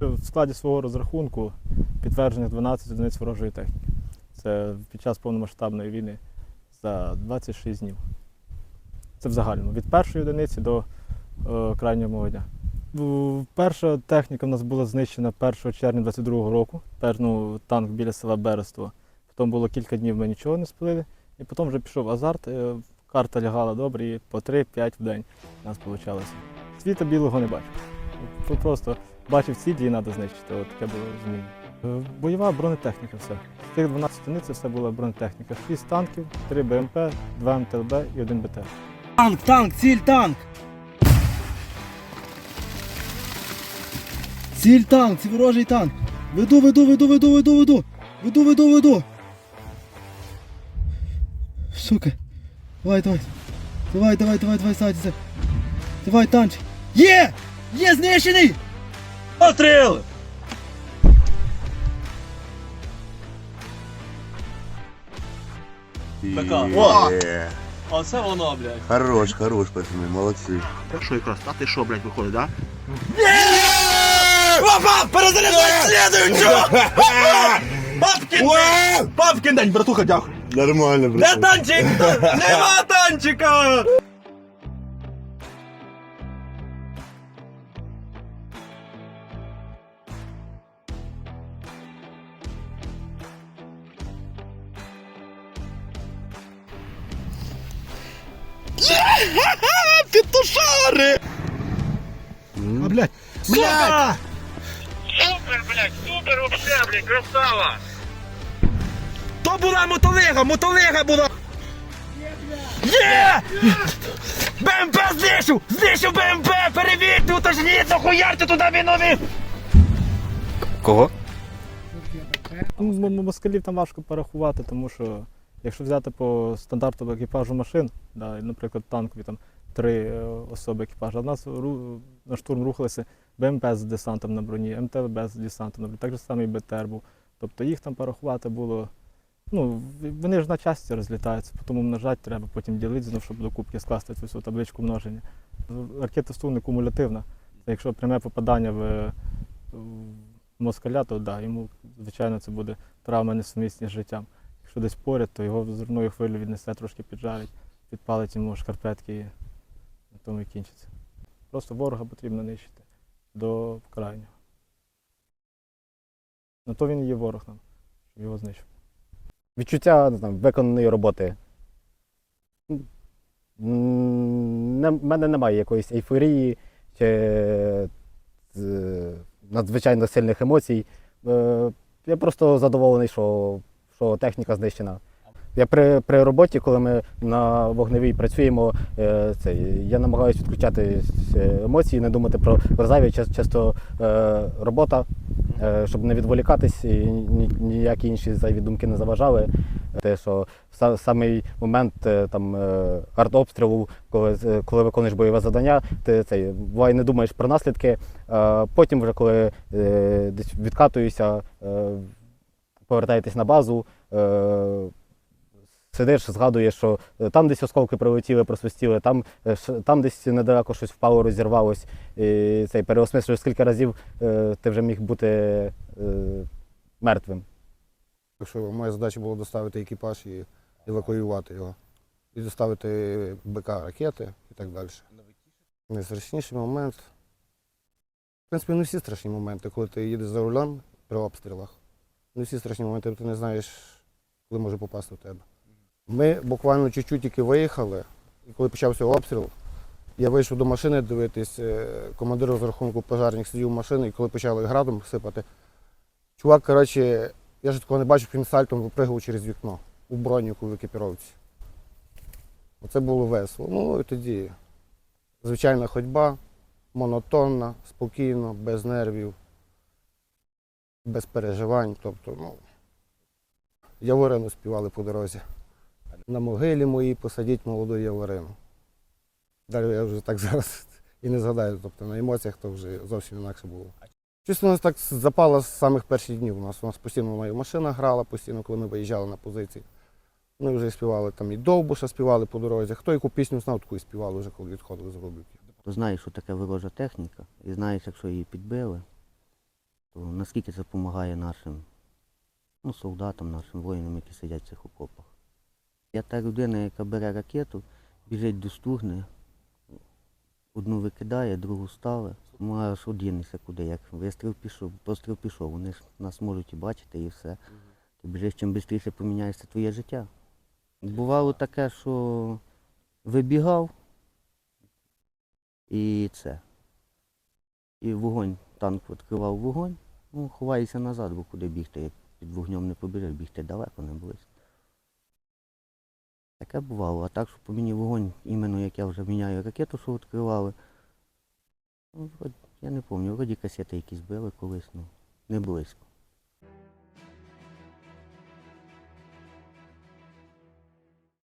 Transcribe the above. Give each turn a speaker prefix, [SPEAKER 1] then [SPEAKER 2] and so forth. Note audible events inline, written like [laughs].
[SPEAKER 1] В складі свого розрахунку підтверджених 12 одиниць ворожої техніки. Це під час повномасштабної війни за 26 днів. Це в загальному від першої одиниці до е, крайнього дня. Перша техніка в нас була знищена 1 червня 22 року. Пер, ну, танк біля села Берество. Потім було кілька днів ми нічого не спалили. І потім вже пішов азарт. е, Карта лягала добре, і по 3-5 в день у нас вийшло. Світа білого не бачив. Просто бачив цілі і треба знищити. От таке було розуміння. Е, Бойова бронетехніка все. З тих 12 одиниць це все була бронетехніка. 6 танків, 3 БМП, 2 МТЛБ і 1 БТР.
[SPEAKER 2] Танк, танк, ціль танк. Ціль танк, це ворожий танк. Веду, веду, веду, веду, веду, веду. Веду, веду, веду. Сука. Давай, давай. Давай, давай, давай, давай, садися. Давай, танчик. Є! Є знищений!
[SPEAKER 3] БК.
[SPEAKER 4] О!
[SPEAKER 3] Е,
[SPEAKER 4] Оце воно, блядь.
[SPEAKER 3] Хорош, хорош, пацани, молодці.
[SPEAKER 5] Що якраз, а ти що, блядь, виходить, да?
[SPEAKER 2] Опа! Перезаряджай слідуючу! [laughs] Бабкін день! Бабкін день, братуха, дякую.
[SPEAKER 3] Нормально,
[SPEAKER 2] Де
[SPEAKER 3] брат.
[SPEAKER 2] танчик? [laughs] Нема танчика! [laughs] Петушари! А, блядь! Блядь!
[SPEAKER 6] Супер, блядь, супер вообще, блядь, красава!
[SPEAKER 2] То була мотолига, мотолига була! Є! БМП знищив! Знищив БМП! Перевірте, уточніть, захуярте туди мінові!
[SPEAKER 5] Кого?
[SPEAKER 1] Ну, Москалів там важко порахувати, тому що якщо взяти по стандарту екіпажу машин, да, наприклад, танкові там три е, особи екіпажу, а в нас на штурм рухалися БМП з десантом на броні, МТВБ з десантом на броні, так же само і БТР був. Тобто їх там порахувати було. Ну, вони ж на часті розлітаються, тому множати треба, потім ділити знову, щоб до кубки скласти цю всю табличку множення. Ракета Сту кумулятивна. Якщо пряме попадання в, в москаля, то да, йому, звичайно, це буде травма несумісні з життям. Якщо десь поряд, то його зерною хвилю віднесе, трошки піджарить, підпалить йому шкарпетки і на тому і кінчиться. Просто ворога потрібно нищити до крайнього. На то він є ворог нам, щоб його знищити.
[SPEAKER 7] відчуття не знаю, виконаної роботи. В мене немає якоїсь ейфорії чи е, надзвичайно сильних емоцій. Е, Я просто задоволений, що, що техніка знищена. Я при, при роботі, коли ми на вогневій працюємо, е, це, я намагаюся відключати е, емоції, не думати про, Ча- часто е, робота, е, щоб не відволікатись і ні- ніякі інші зайві думки не заважали. Те, що в самий момент е, там е, артобстрілу, коли, коли виконуєш бойове завдання, ти цей буває не думаєш про наслідки. Потім, вже коли десь відкатуєшся, е, повертаєтесь на базу. Е, Сидиш, згадуєш, що е, там десь осколки прилетіли, просвистіли, там, е, там десь недалеко щось впало, розірвалось. І цей переосмислюєш, скільки разів ти вже міг бути мертвим.
[SPEAKER 8] Що моя задача була доставити екіпаж і евакуювати його. І доставити БК ракети і так далі. Найстрашніший момент. В принципі, не всі страшні моменти, коли ти їдеш за рулем при обстрілах. Не всі страшні моменти, ти не знаєш, коли може попасти в тебе. Ми буквально чуть-чуть тільки виїхали, і коли почався обстріл, я вийшов до машини дивитись, е, командир розрахунку пожарних сидів в машині, і коли почали градом сипати, чувак, коротше, я ж такого не бачив, він сальтом випригав через вікно у броніку в екіпіровці. Оце було весело. Ну і тоді звичайна ходьба, монотонна, спокійно, без нервів, без переживань. Тобто, ну, яворину співали по дорозі. На могилі моїй посадіть молоду яворину. Далі я вже так [laughs] зараз і не згадаю. Тобто на емоціях то вже зовсім інакше було. Чесно, у нас так запало з самих перших днів. У нас у нас постійно моя машина грала, постійно, коли ми виїжджали на позиції. Ми вже співали там і Довбуша співали по дорозі. Хто яку пісню знав, таку і співали вже, коли відходили з Рублівки.
[SPEAKER 9] То знаєш, що таке ворожа техніка, і знаєш, якщо її підбили,
[SPEAKER 4] наскільки це допомагає нашим ну, солдатам, нашим воїнам, які сидять в цих окопах. Я та людина, яка бере ракету, біжить до стугни, одну викидає, другу ставить. Ну, аж одінеться куди, як вистріл пішов, постріл пішов, вони ж нас можуть і бачити і все. Ти біжиш, чим швидше поміняється твоє життя. Бувало таке, що вибігав і це. І вогонь, танк відкривав вогонь, ну, ховаєшся назад, бо куди бігти, як під вогнем не побіжиш, бігти далеко, не близько. Таке бувало, а так, що по мені вогонь, іменно як я вже міняю ракету, що відкривали. Ну, вроді- я не пам'ятаю, вроді касети якісь били колись, ну, не близько.